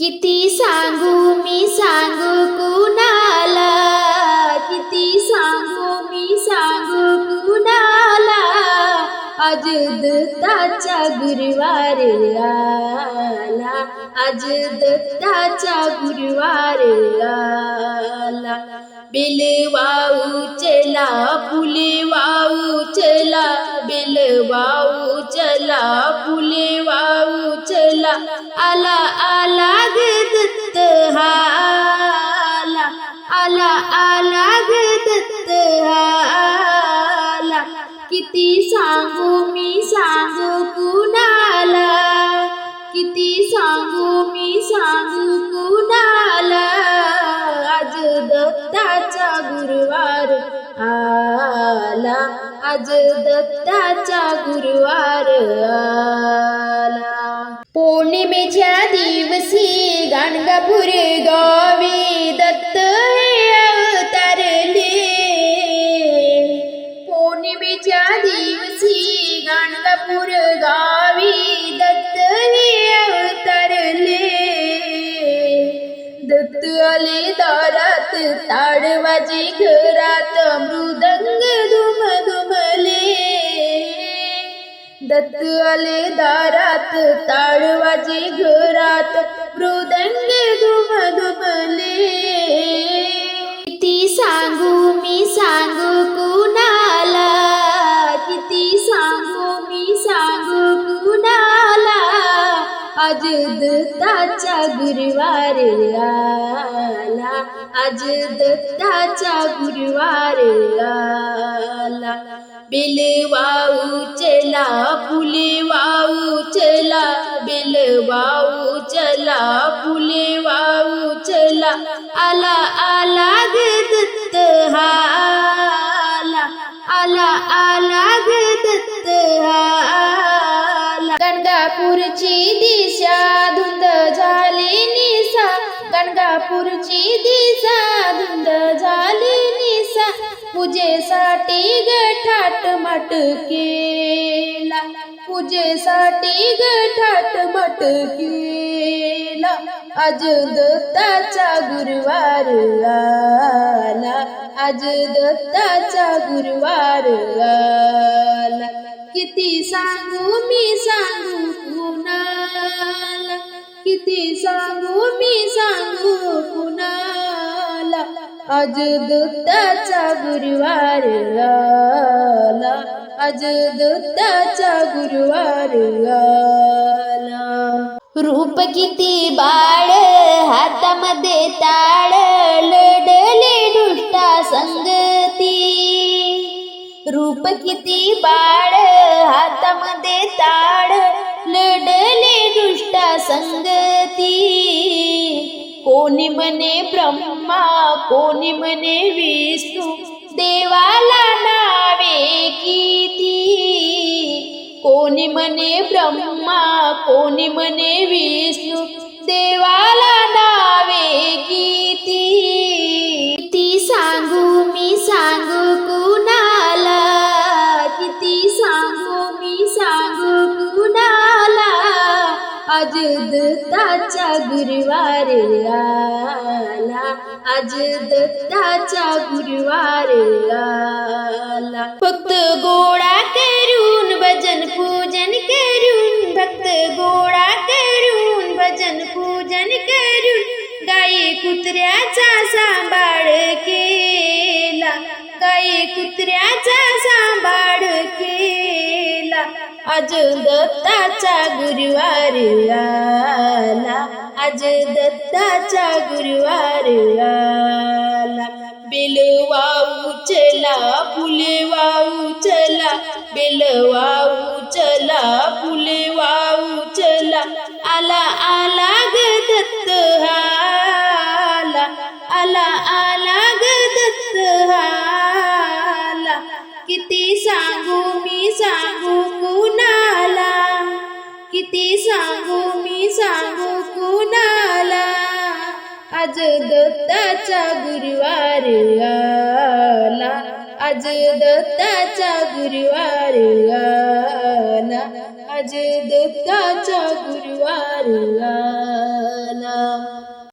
किती सांगू मी सांगू कुणाला? किती सांगू मी सांगू कुणाला? आज गुरुवार आला. आज गुरुवार आला. बेल वाऊ चला फुले वाऊ चला बिल वाऊ चला फुले वाऊ चला आला आला. दत्त आला आला ग दत्त हाला किती सांगू मी सांगू कुणाला? किती सांगू मी सांगू कुणाला? आज दत्ताचा गुरुवार आला आज दत्ताचा गुरुवार आला. पौर्णिमेच्या दिवशी गाणगापूर गावी दत्त अवतारले. पौर्णिमेच्या दिवशी गाणगापूर गावी दत्त हे अवतारले. दत्त आले दारात ताडवाजी घरात मृदंग धुम धुमले दत्त आले दारात ताडवाजी घरात मृदंगे धुम धुमले आज दत्ताचा गुरुवार आला. आज दत्ताचा गुरुवार आला. बिल वाऊ चला फुले वाऊ चला बिल वाऊ चला फुले वाऊ चला आला आला ग दत्त हाला. आला आला गणगापूरची दिशा धुंद झाली निसा. गणगापूरची दिशा धुंद झाली निसा. पूजेसाठी गठाट मट केला पूजेसाठी गठाट मट केला आज दत्ताचा गुरुवार आला. आज दत्ताचा गुरुवार आला. किती सांगू मी सांगू कुणाला? किती सांगू मी सांगू कुणाला? आज गुरुवार आला. आज गुरुवार आला. रूप किती बाळ हातामध्ये ताळ लढले दुष्टा संग रूप किती बाळ हातामध्ये ताळ लढले दुष्टा संगती. कोणी म्हणे ब्रह्मा कोणी म्हणे विष्णू देवाला नावे किती. कोणी म्हणे ब्रह्मा कोणी म्हणे विष्णू देवाला आज दत्ताच्या गुरुवार आला. आज दत्ताच्या गुरुवार आला. फक्त गोळा करून भजन पूजन करून भक्त गोळा करून भजन पूजन करून गाई कुत्र्याचा सांभाळ केला. गाई कुत्र्याचा आज दत्ताचा गुरुवार आला. आज दत्ताचा गुरुवार आला. बेल चला फुले वाऊ चला. बेल वाऊ चला फुले वाऊ चला. आला आला ग दत्त आला आला मी सांगू मी सांगू कुणाला? आज दत्ताचा गुरुवार आला. आज दत्ताचा गुरुवार आला. आज दत्ताचा गुरुवार आला.